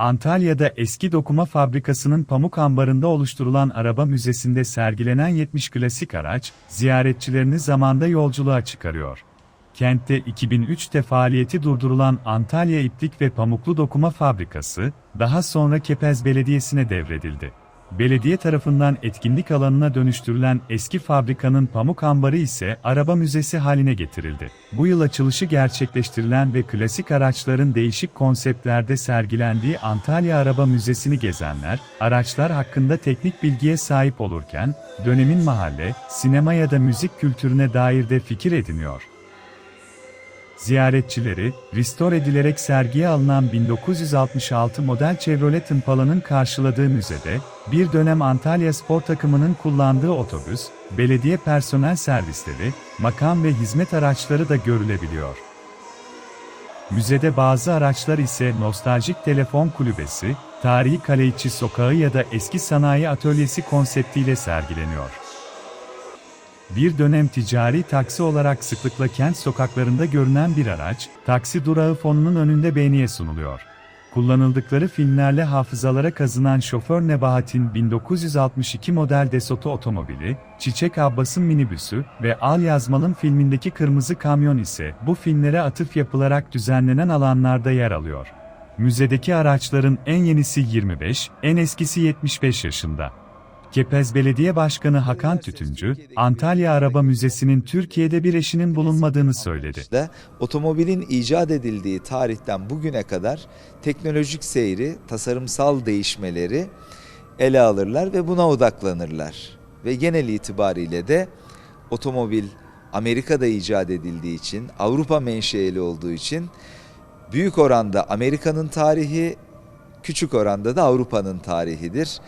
Antalya'da eski dokuma fabrikasının pamuk ambarında oluşturulan araba müzesinde sergilenen 70 klasik araç, ziyaretçilerini zamanda yolculuğa çıkarıyor. Kentte 2003'te faaliyeti durdurulan Antalya İplik ve Pamuklu Dokuma Fabrikası, daha sonra Kepez Belediyesi'ne devredildi. Belediye tarafından etkinlik alanına dönüştürülen eski fabrikanın pamuk ambarı ise araba müzesi haline getirildi. Bu yıl açılışı gerçekleştirilen ve klasik araçların değişik konseptlerde sergilendiği Antalya Araba Müzesi'ni gezenler, araçlar hakkında teknik bilgiye sahip olurken, dönemin mahalle, sinema ya da müzik kültürüne dair de fikir ediniyor. Ziyaretçileri, restore edilerek sergiye alınan 1966 model Chevrolet Impala'nın karşıladığı müzede, bir dönem Antalya spor takımının kullandığı otobüs, belediye personel servisleri, makam ve hizmet araçları da görülebiliyor. Müzede bazı araçlar ise nostaljik telefon kulübesi, tarihi Kaleiçi Sokağı ya da eski sanayi atölyesi konseptiyle sergileniyor. Bir dönem ticari taksi olarak sıklıkla kent sokaklarında görünen bir araç, taksi durağı fonunun önünde beğeniye sunuluyor. Kullanıldıkları filmlerle hafızalara kazınan şoför Nebahat'in 1962 model Desoto otomobili, Çiçek Abbas'ın minibüsü ve Al Yazmal'ın filmindeki kırmızı kamyon ise bu filmlere atıf yapılarak düzenlenen alanlarda yer alıyor. Müzedeki araçların en yenisi 25, en eskisi 75 yaşında. Kepez Belediye Başkanı Hakan Tütüncü, Antalya Araba Müzesi'nin Türkiye'de bir eşinin bulunmadığını söyledi. otomobilin icat edildiği tarihten bugüne kadar teknolojik seyri, tasarımsal değişmeleri ele alırlar ve buna odaklanırlar. Ve genel itibariyle de otomobil Amerika'da icat edildiği için, Avrupa menşeli olduğu için büyük oranda Amerika'nın tarihi, küçük oranda da Avrupa'nın tarihidir.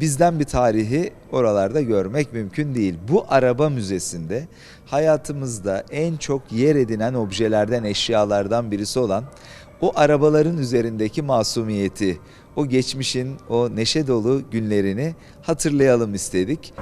Bizden bir tarihi oralarda görmek mümkün değil. Bu araba müzesinde hayatımızda en çok yer edinen objelerden, eşyalardan birisi olan o arabaların üzerindeki masumiyeti, o geçmişin o neşe dolu günlerini hatırlayalım istedik.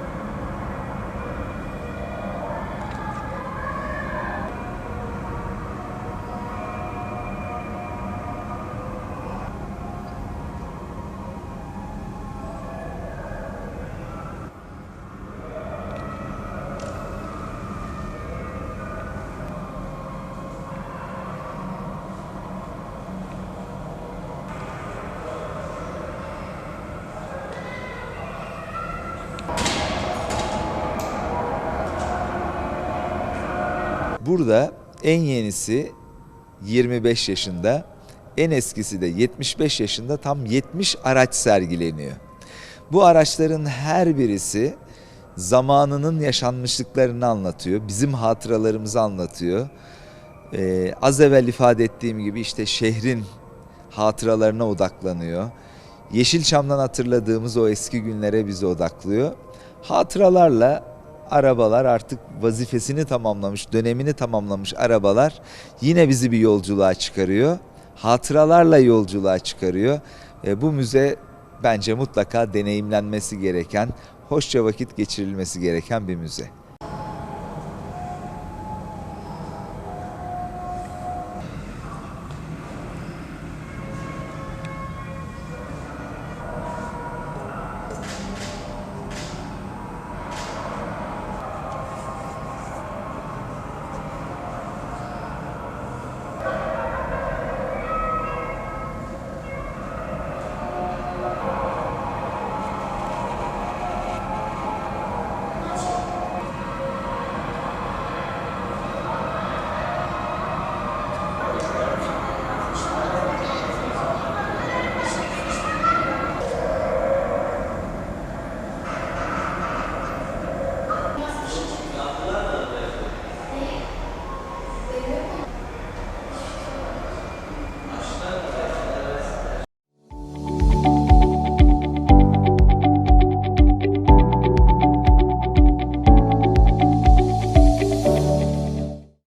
Burada en yenisi 25 yaşında, en eskisi de 75 yaşında tam 70 araç sergileniyor. Bu araçların her birisi zamanının yaşanmışlıklarını anlatıyor, bizim hatıralarımızı anlatıyor. Ee, az evvel ifade ettiğim gibi işte şehrin hatıralarına odaklanıyor. Yeşilçam'dan hatırladığımız o eski günlere bizi odaklıyor. Hatıralarla arabalar artık vazifesini tamamlamış, dönemini tamamlamış arabalar yine bizi bir yolculuğa çıkarıyor. Hatıralarla yolculuğa çıkarıyor. E, bu müze bence mutlaka deneyimlenmesi gereken, hoşça vakit geçirilmesi gereken bir müze.